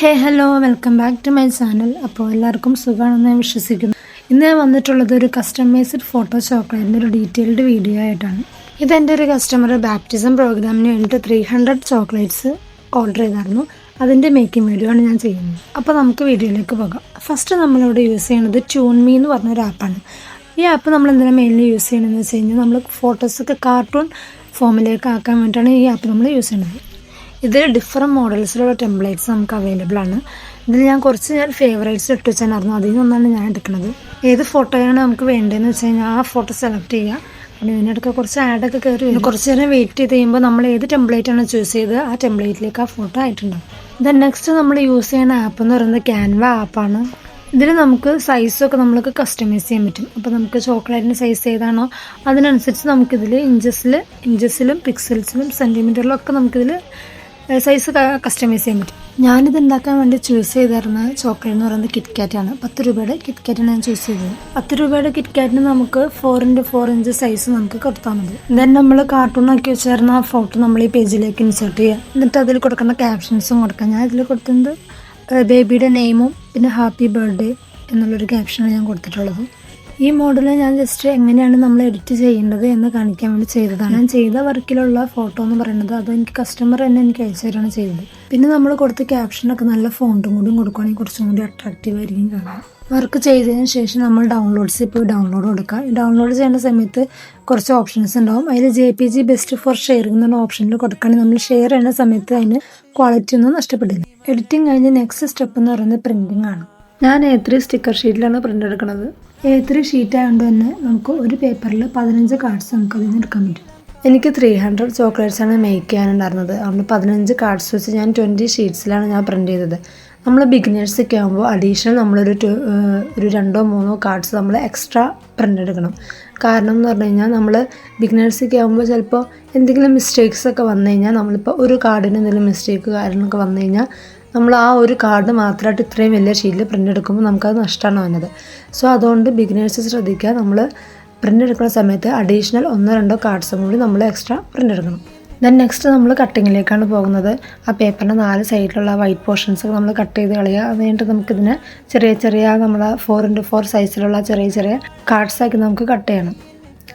Hey hello welcome back to my channel അപ്പോൾ എല്ലാവർക്കും സുഖമാണെന്ന് ഞാൻ വിശ്വസിക്കുന്നു. ഇന്ന് ഞാൻ വന്നിട്ടുള്ളത് ഒരു കസ്റ്റമൈസ്ഡ് ഫോട്ടോ ചോക്ലേറ്റിന്റെ ഒരു ഡീറ്റെയിൽഡ് വീഡിയോ ആയിട്ടാണ്. ഇതെന്റെ ഒരു കസ്റ്റമർ ബാപ്റ്റിസം പ്രോഗ്രാമിന് വേണ്ടിയിട്ട് ത്രീ ഹൺഡ്രഡ് ചോക്ലേറ്റ്സ് ഓർഡർ ചെയ്തായിരുന്നു. അതിന്റെ മേക്കിംഗ് വീഡിയോ ആണ് ഞാൻ ചെയ്യുന്നത്. അപ്പോൾ നമുക്ക് വീഡിയോയിലേക്ക് പോകാം. ഫസ്റ്റ് നമ്മളിവിടെ യൂസ് ചെയ്യുന്നത് ട്യൂൺമീ എന്ന് പറഞ്ഞൊരു ആപ്പാണ് ഈ ആപ്പ് നമ്മൾ എന്തിനാണ് മെയിൻലി യൂസ് ചെയ്യണമെന്ന് വെച്ച് കഴിഞ്ഞാൽ നമ്മൾ ഫോട്ടോസൊക്കെ കാർട്ടൂൺ ഫോമിലേക്ക് ആക്കാൻ വേണ്ടിയിട്ടാണ് ഈ ആപ്പ് നമ്മൾ യൂസ് ചെയ്യുന്നത്. ഇതിൽ ഡിഫറെന്റ് മോഡൽസിലുള്ള ടെംപ്ലേറ്റ്സ് നമുക്ക് അവൈലബിൾ ആണ്. ഇതിൽ ഞാൻ കുറച്ച് ഞാൻ ഫേവറേറ്റ്സ് ഇട്ട് വെച്ചായിരുന്നു അതിൽ നിന്നാണ് ഞാൻ എടുക്കുന്നത്. ഏത് ഫോട്ടോയാണ് നമുക്ക് വേണ്ടതെന്ന് വെച്ച് കഴിഞ്ഞാൽ ആ ഫോട്ടോ സെലക്ട് ചെയ്യുക. പിന്നെ ഇതിനിടയ്ക്ക് കുറച്ച് ആഡൊക്കെ കയറി വരും കുറച്ച് നേരം വെയിറ്റ് ചെയ്ത് കഴിയുമ്പോൾ നമ്മൾ ഏത് ടെംപ്ലേറ്റ് ആണ് ചൂസ് ചെയ്ത് ആ ടെംപ്ലേറ്റിലേക്ക് ആ ഫോട്ടോ ആയിട്ടുണ്ടാവും. ദെൻ നെക്സ്റ്റ് നമ്മൾ യൂസ് ചെയ്യുന്ന ആപ്പ് എന്ന് പറയുന്നത് ക്യാൻവ ആപ്പാണ് ഇതിൽ നമുക്ക് സൈസൊക്കെ നമ്മൾക്ക് കസ്റ്റമൈസ് ചെയ്യാൻ പറ്റും. അപ്പോൾ നമുക്ക് ചോക്ലേറ്റിന്റെ സൈസ് ഏതാണോ അതിനനുസരിച്ച് നമുക്കിതിൽ ഇഞ്ചസിൽ ഇഞ്ചസിലും പിക്സൽസിലും സെന്റിമീറ്ററിലും ഒക്കെ നമുക്കിതിൽ സൈസ് കസ്റ്റമൈസ് ചെയ്യാൻ പറ്റും. ഞാനിത് ഉണ്ടാക്കാൻ വേണ്ടി ചൂസ് ചെയ്തിരുന്ന ചോക്ലേറ്റ് എന്ന് പറയുന്നത് കിറ്റ്കാറ്റാണ് പത്ത് രൂപയുടെ കിറ്റ്കാറ്റാണ് ഞാൻ ചൂസ് ചെയ്തത്. പത്ത് രൂപയുടെ കിറ്റ്കാറ്റിന് നമുക്ക് four into four inch size നമുക്ക് കൊടുത്താൽ മതി. ദെൻ നമ്മൾ കാർട്ടൂൺ ആക്കി വെച്ചിരുന്ന ആ ഫോട്ടോ നമ്മൾ ഈ പേജിലേക്ക് ഇൻസേർട്ട് ചെയ്യുക എന്നിട്ട് അതിൽ കൊടുക്കുന്ന ക്യാപ്ഷൻസും കൊടുക്കാം. ഞാൻ ഇതിൽ കൊടുക്കുന്നത് ബേബിയുടെ നെയിമും പിന്നെ ഹാപ്പി ബർത്ത്ഡേ എന്നുള്ളൊരു ക്യാപ്ഷനാണ് ഞാൻ കൊടുത്തിട്ടുള്ളത്. ഈ മോഡൽ ഞാൻ ജസ്റ്റ് എങ്ങനെയാണ് നമ്മൾ എഡിറ്റ് ചെയ്യേണ്ടത് എന്ന് കാണിക്കാൻ വേണ്ടി ചെയ്തതാണ്. ഞാൻ ചെയ്ത വർക്കിലുള്ള ഫോട്ടോ എന്ന് പറയുന്നത് അത് എനിക്ക് കസ്റ്റമർ തന്നെ എനിക്ക് അയച്ചു തരാണ് ചെയ്തത്. പിന്നെ നമ്മൾ കൊടുത്ത ക്യാപ്ഷനൊക്കെ നല്ല ഫോണ്ടും കൂടി കൊടുക്കുകയാണെങ്കിൽ കുറച്ചും കൂടി അട്രാക്റ്റീവ് ആയിരിക്കും കാണാൻ. വർക്ക് ചെയ്തതിന് ശേഷം നമ്മൾ ഡൗൺലോഡ്സ് ഇപ്പോൾ ഡൗൺലോഡ് കൊടുക്കുക ഡൗൺലോഡ് ചെയ്യുന്ന സമയത്ത് കുറച്ച് ഓപ്ഷൻസ് ഉണ്ടാവും. അതിൽ J P G best for sharing എന്ന ഓപ്ഷനിൽ കൊടുക്കുകയാണെങ്കിൽ നമ്മൾ ഷെയർ ചെയ്യുന്ന സമയത്ത് അതിന് ക്വാളിറ്റി ഒന്നും നഷ്ടപ്പെടില്ല. എഡിറ്റിംഗ് കഴിഞ്ഞ് നെക്സ്റ്റ് സ്റ്റെപ്പ് എന്ന് പറയുന്നത് പ്രിന്റിംഗ് ആണ്. ഞാൻ എ ത്രീ സ്റ്റിക്കർ ഷീറ്റിലാണ് പ്രിന്റ് എടുക്കുന്നത് എ ത്രീ ഷീറ്റ് ആയതുകൊണ്ട് തന്നെ നമുക്ക് ഒരു പേപ്പറിൽ പതിനഞ്ച് കാർഡ്സ് നമുക്ക് അതിൽ നിന്ന് എടുക്കാൻ പറ്റും. എനിക്ക് ത്രീ ഹൺഡ്രഡ് ചോക്ലേറ്റ്സ് ആണ് മേക്ക് ചെയ്യാനുണ്ടായിരുന്നത്. അതുകൊണ്ട് പതിനഞ്ച് കാർഡ്സ് വെച്ച് ഞാൻ ട്വന്റി ഷീറ്റ്സിലാണ് ഞാൻ പ്രിന്റ് ചെയ്തത്. നമ്മൾ ബിഗിനേഴ്സ് ഒക്കെ ആകുമ്പോൾ അഡീഷണൽ നമ്മളൊരു ഒരു രണ്ടോ മൂന്നോ കാർഡ്സ് നമ്മൾ എക്സ്ട്രാ പ്രിന്റ് എടുക്കണം. കാരണം എന്ന് പറഞ്ഞു കഴിഞ്ഞാൽ നമ്മൾ ബിഗിനേഴ്സ് ഒക്കെ ആകുമ്പോൾ ചിലപ്പോൾ എന്തെങ്കിലും മിസ്റ്റേക്സ് ഒക്കെ വന്നു കഴിഞ്ഞാൽ നമ്മളിപ്പോൾ ഒരു കാർഡിന് എന്തെങ്കിലും മിസ്റ്റേക്ക് കാര്യങ്ങളൊക്കെ വന്നു കഴിഞ്ഞാൽ നമ്മൾ ആ ഒരു കാർഡ് മാത്രമായിട്ട് ഇത്രയും വലിയ ഷീറ്റിൽ പ്രിന്റ് എടുക്കുമ്പോൾ നമുക്കത് നഷ്ടമാണ് വന്നത്. സോ അതുകൊണ്ട് ബിഗിനേഴ്സ് ശ്രദ്ധിക്കുക. നമ്മൾ പ്രിന്റ് എടുക്കുന്ന സമയത്ത് അഡീഷണൽ ഒന്നോ രണ്ടോ കാർഡ്സും കൂടി നമ്മൾ എക്സ്ട്രാ പ്രിന്റ് എടുക്കണം. ദെൻ നെക്സ്റ്റ് നമ്മൾ കട്ടിങ്ങിലേക്കാണ് പോകുന്നത്. ആ പേപ്പറിന്റെ നാല് സൈഡിലുള്ള വൈറ്റ് പോർഷൻസ് നമ്മൾ കട്ട് ചെയ്ത് കളയുക. അത് കഴിഞ്ഞിട്ട് നമുക്കിതിനെ ചെറിയ ചെറിയ നമ്മൾ ഫോർ ഇന്റു ഫോർ സൈസിലുള്ള ചെറിയ ചെറിയ കാർഡ്സാക്കി നമുക്ക് കട്ട് ചെയ്യണം.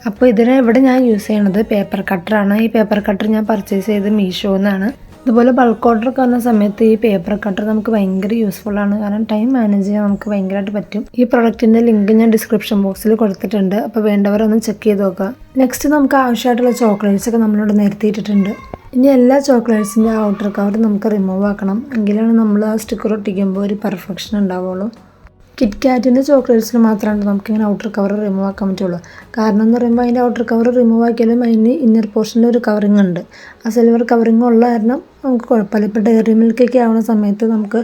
അപ്പോൾ ഇതിന് ഇവിടെ ഞാൻ യൂസ് ചെയ്യണത് പേപ്പർ കട്ടറാണ് ഈ പേപ്പർ കട്ടർ ഞാൻ പർച്ചേസ് ചെയ്ത് മീഷോന്നാണ് ഇതുപോലെ ബൾക്ക് ഓർഡർ ഒക്കെ വന്ന സമയത്ത് ഈ പേപ്പർ കട്ടർ നമുക്ക് ഭയങ്കര യൂസ്ഫുൾ ആണ്. കാരണം ടൈം മാനേജ് ചെയ്യാൻ നമുക്ക് ഭയങ്കരമായിട്ട് പറ്റും. ഈ പ്രൊഡക്റ്റിന്റെ ലിങ്ക് ഞാൻ ഡിസ്ക്രിപ്ഷൻ ബോക്സിൽ കൊടുത്തിട്ടുണ്ട്. അപ്പോൾ വേണ്ടവരൊന്ന് ചെക്ക് ചെയ്ത് നോക്കുക. നെക്സ്റ്റ് നമുക്ക് ആവശ്യമായിട്ടുള്ള ചോക്ലേറ്റ്സ് ഒക്കെ നമ്മളിവിടെ നിർത്തിയിട്ടിട്ടുണ്ട് ഇനി എല്ലാ ചോക്ലേറ്റ്സിന്റെ ഔട്ടർ കവർ നമുക്ക് റിമൂവ് ആക്കണം. എങ്കിലാണ് നമ്മൾ ആ സ്റ്റിക്കർ ഒട്ടിക്കുമ്പോൾ ഒരു പെർഫെക്ഷൻ ഉണ്ടാവുള്ളൂ. കിറ്റ് കാറ്റിന്റെ ചോക്ലേറ്റ്സിന് മാത്രമാണ് നമുക്കിങ്ങനെ ഔട്ടർ കവർ റിമൂവ് ആക്കാൻ പറ്റുള്ളൂ. കാരണം എന്ന് പറയുമ്പോൾ അതിന്റെ ഔട്ടർ കവർ റിമൂവ് ആക്കിയാലും അതിന് ഇന്നർ പോർഷനിൽ ഒരു കവറിങ് ഉണ്ട്. ആ സിൽവർ കവറിങ് ഉള്ള കാരണം നമുക്ക് കുഴപ്പമില്ല. ഇപ്പോൾ ഡയറി മിൽക്കൊക്കെ ആവുന്ന സമയത്ത് നമുക്ക്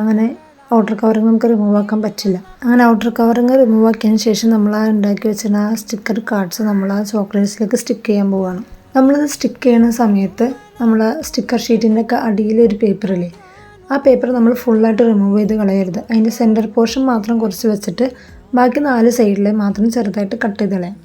അങ്ങനെ ഔട്ടർ കവറിങ് നമുക്ക് റിമൂവ് ആക്കാൻ പറ്റില്ല. അങ്ങനെ ഔട്ടർ കവറിങ് റിമൂവ് ആക്കിയതിന് ശേഷം നമ്മൾ ആ ഉണ്ടാക്കി വെച്ചിരുന്ന ആ സ്റ്റിക്കർ കാർഡ്സ് നമ്മൾ ആ ചോക്ലേറ്റ്സിലേക്ക് സ്റ്റിക്ക് ചെയ്യാൻ പോവുകയാണ് നമ്മളിത് സ്റ്റിക്ക് ചെയ്യുന്ന സമയത്ത് നമ്മൾ സ്റ്റിക്കർ ഷീറ്റിന്റെ ഒക്കെ അടിയിലൊരു പേപ്പറില്ലേ ആ പേപ്പർ നമ്മൾ ഫുള്ളായിട്ട് റിമൂവ് ചെയ്ത് കളയരുത്. അതിന്റെ സെന്റർ പോർഷൻ മാത്രം കുറച്ച് വെച്ചിട്ട് ബാക്കി നാല് സൈഡിൽ മാത്രം ചെറുതായിട്ട് കട്ട് ചെയ്ത് കളയാം.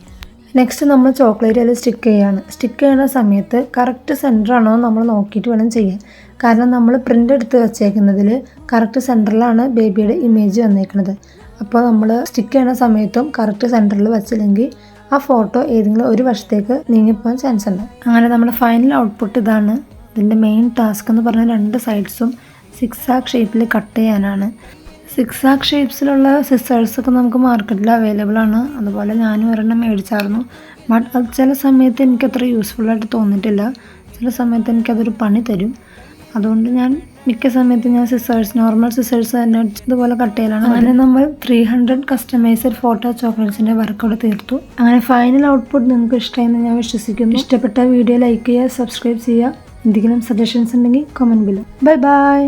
നെക്സ്റ്റ് നമ്മൾ ചോക്ലേറ്റ് അതിൽ സ്റ്റിക്ക് ചെയ്യാണ്. സ്റ്റിക്ക് ചെയ്യുന്ന സമയത്ത് കറക്റ്റ് സെന്റർ ആണോ നമ്മൾ നോക്കിയിട്ട് വേണം ചെയ്യാൻ. കാരണം നമ്മൾ പ്രിന്റ് എടുത്ത് വെച്ചേക്കുന്നതിൽ കറക്റ്റ് സെന്ററിലാണ് ബേബിയുടെ ഇമേജ് വന്നേക്കുന്നത് അപ്പോൾ നമ്മൾ സ്റ്റിക്ക് ചെയ്യുന്ന സമയത്തും കറക്റ്റ് സെന്ററിൽ വെച്ചില്ലെങ്കിൽ ആ ഫോട്ടോ ഏതെങ്കിലും ഒരു വശത്തേക്ക് നീങ്ങിപ്പോകാൻ ചാൻസ് ഉണ്ട്. അങ്ങനെ നമ്മുടെ ഫൈനൽ ഔട്ട്പുട്ട് ഇതാണ്. ഇതിന്റെ മെയിൻ ടാസ്ക് എന്ന് പറഞ്ഞാൽ രണ്ട് സൈഡ്സും സിക്സ് ആക്ക് ഷേപ്പിൽ കട്ട് ചെയ്യാനാണ്. സിക്സ് ആക്ക് ഷേപ്സിലുള്ള സിസേഴ്സൊക്കെ നമുക്ക് മാർക്കറ്റിൽ അവൈലബിൾ ആണ്. അതുപോലെ ഞാനും ഒരെണ്ണം മേടിച്ചായിരുന്നു. ബട്ട് അത് ചില സമയത്ത് എനിക്കത്ര യൂസ്ഫുള്ളായിട്ട് തോന്നിയിട്ടില്ല. ചില സമയത്ത് എനിക്കതൊരു പണി തരും. അതുകൊണ്ട് ഞാൻ മിക്ക സമയത്ത് ഞാൻ സിസേഴ്സ് നോർമൽ സിസേഴ്സ് തന്നെ ഇതുപോലെ കട്ട് ചെയ്യലാണ്. അങ്ങനെ നമ്മൾ ത്രീ ഹൺഡ്രഡ് കസ്റ്റമൈസ്ഡ് ഫോട്ടോ ചോക്ലേറ്റ്സിന്റെ വർക്കൗട്ട് തീർത്തു. അങ്ങനെ ഫൈനൽ ഔട്ട്പുട്ട് നിങ്ങൾക്ക് ഇഷ്ടമായെന്ന് ഞാൻ വിശ്വസിക്കുന്നു. ഇഷ്ടപ്പെട്ട വീഡിയോ ലൈക്ക് ചെയ്യുക സബ്സ്ക്രൈബ് ചെയ്യുക. എന്തെങ്കിലും സജഷൻസ് ഉണ്ടെങ്കിൽ കമന്റ് ബിലോ ബൈ ബൈ